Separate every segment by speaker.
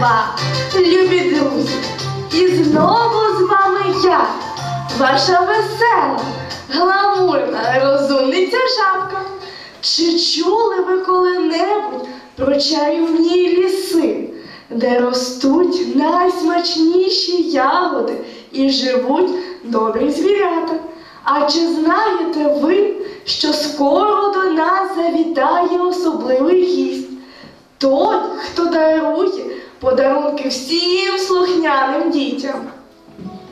Speaker 1: ква, любі друзі, і знову з вами я, ваша весела, гламурна розумниця жабка. Чи чули ви коли-небудь про чарівні ліси, де ростуть найсмачніші ягоди і живуть добрі звірята? А чи знаєте ви, що скоро до нас завітає особливий гість? Той, хто дарує подарунки всім слухняним дітям.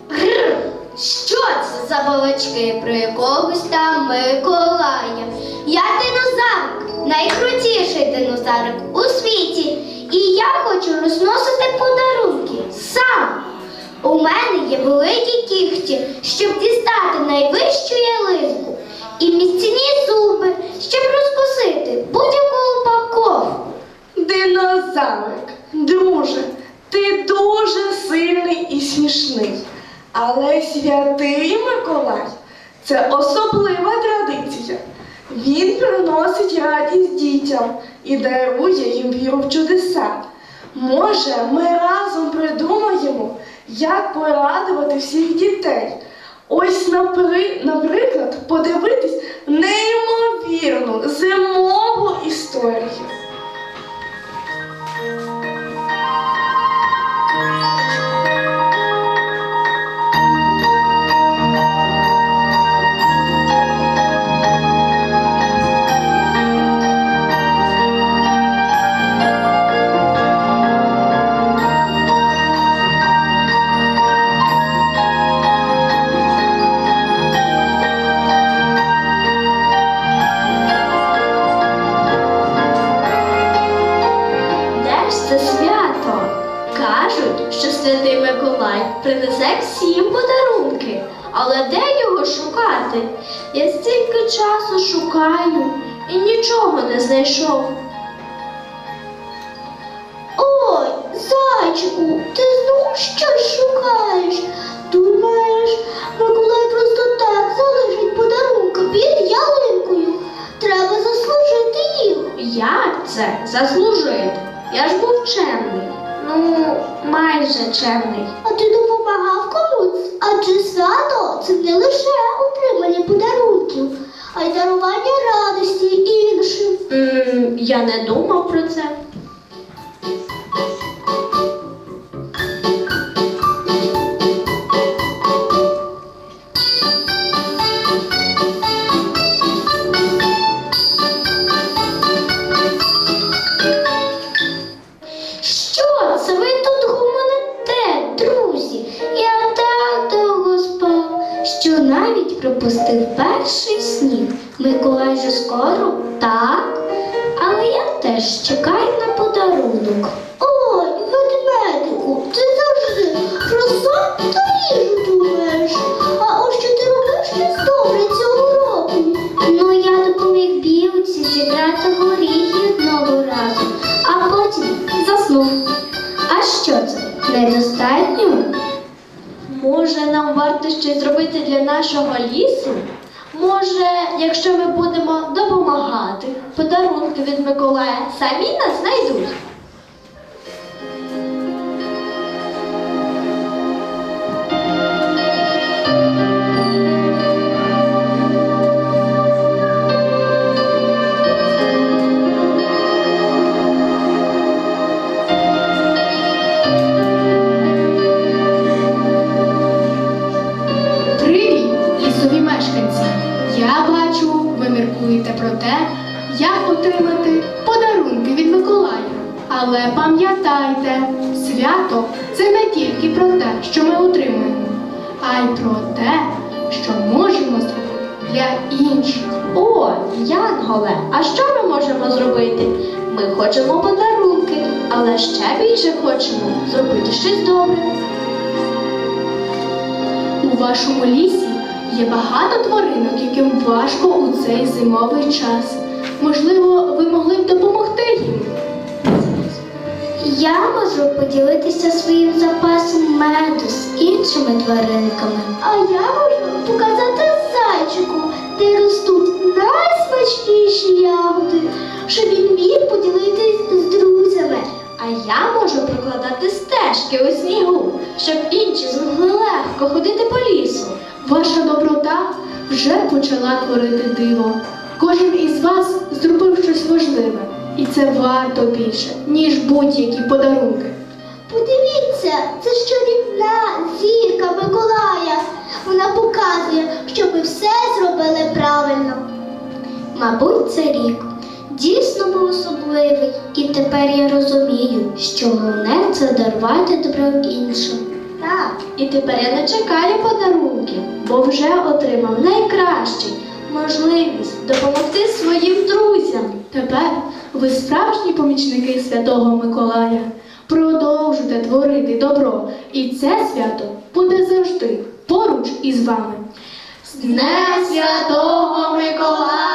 Speaker 2: Гр! Що це за балачки про якогось там Миколая? Я динозаврик, найкрутіший динозаврик у світі. І я хочу розносити подарунки сам. У мене є великі кігті, щоб дістати найвищу ялинку, і міцні зуби, щоб розкусити будь-яку упаковку.
Speaker 1: Динозаврик, друже, ти дуже сильний і смішний. Але святий Миколай це особлива традиція. Він приносить радість дітям і дарує їм віру в чудеса. Може, ми разом придумаємо, як порадувати всіх дітей. Ось, наприклад, подивитись неймовірну зимову історію.
Speaker 3: Це свято? Кажуть, що святий Миколай принесе всім подарунки. Але де його шукати? Я стільки часу шукаю і нічого не знайшов.
Speaker 2: Ой, зайчику, ти знову щось шукаєш. Думаєш, Миколай просто так залишить подарунки під ялинкою. Треба заслужити їх.
Speaker 3: Як це заслужити? Я ж був чемний. Ну, майже чемний.
Speaker 2: А ти допомагав комусь? Адже свято це не лише отримання подарунків, а й дарування радості іншим.
Speaker 3: м я не думав про це.
Speaker 2: Миколай же скоро, так, але я теж чекаю на подарунок. Ой, ведмедику, ти завжди про та їжу думаєш. А ось що ти робив щось добре цього року? Ну, я допоміг білці зібрати горіхи одного разу, а потім заснув. А що це? Недостатньо?
Speaker 3: Може, нам варто щось зробити для нашого лісу? Може, якщо ми будемо допомагати, подарунки від Миколая самі нас знайдуть.
Speaker 4: Ви про те, як отримати подарунки від Миколая. Але пам'ятайте, свято це не тільки про те, що ми отримуємо, а й про те, що можемо зробити для інших.
Speaker 3: О, Янголе, а що ми можемо зробити? Ми хочемо подарунки, але ще більше хочемо зробити щось добре.
Speaker 4: У вашому лісі Є багато тваринок, яким важко у цей зимовий час. Можливо, ви могли б допомогти їм.
Speaker 2: Я можу поділитися своїм запасом меду з іншими тваринками.
Speaker 3: А я можу показати зайчику, де ростуть найсмачніші ягоди, щоб він міг поділитись з друзями. А я можу прокладати стежки у снігу, щоб інші змогли легко ходити по лісу.
Speaker 4: Ваша доброта вже почала творити диво. Кожен із вас зробив щось важливе, і це варто більше, ніж будь-які подарунки.
Speaker 3: Подивіться, це ж зірка Миколая. Вона показує, що ми все зробили правильно.
Speaker 2: Мабуть, це рік дійсно був особливий, і тепер я розумію, що головне це дарувати добро іншим.
Speaker 3: І тепер я не чекаю подарунків, бо вже отримав найкращий можливість допомогти своїм друзям.
Speaker 4: Тепер ви справжні помічники Святого Миколая. Продовжуйте творити добро, і це свято буде завжди поруч із вами. З Днем Святого Миколая!